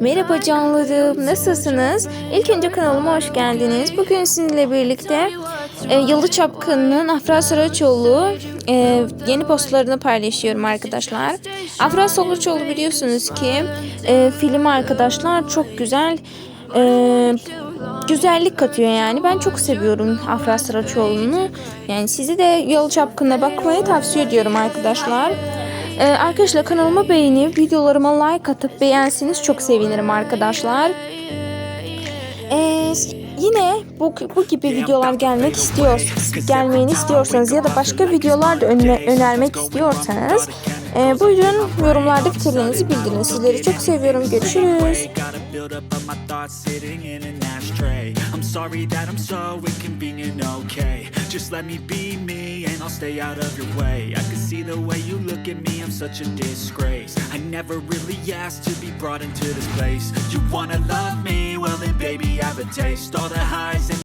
Merhaba canlarım, nasılsınız? İlk önce kanalıma hoş geldiniz. Bugün sizinle birlikte e, Yalı Çapkın'ın Afra Saraçoğlu e, yeni postlarını paylaşıyorum arkadaşlar. Afra Saraçoğlu biliyorsunuz ki e, film arkadaşlar çok güzel e, güzellik katıyor yani. Ben çok seviyorum Afra Saraçoğlu'nu. Yani sizi de Yalı Çapkın'ına bakmayı tavsiye ediyorum arkadaşlar. Ee, arkadaşlar kanalıma beğenip videolarıma like atıp beğenseniz çok sevinirim arkadaşlar. Ee, yine bu, bu gibi videolar gelmek istiyorsanız, gelmeyini istiyorsanız ya da başka videolar da önle, önermek istiyorsanız e, buyurun yorumlarda fikirlerinizi bildirin. Sizleri çok seviyorum. Görüşürüz. Just let me be me and I'll stay out of your way. The way you look at me, I'm such a disgrace. I never really asked to be brought into this place. You wanna love me? Well then baby, I have a taste. All the highs and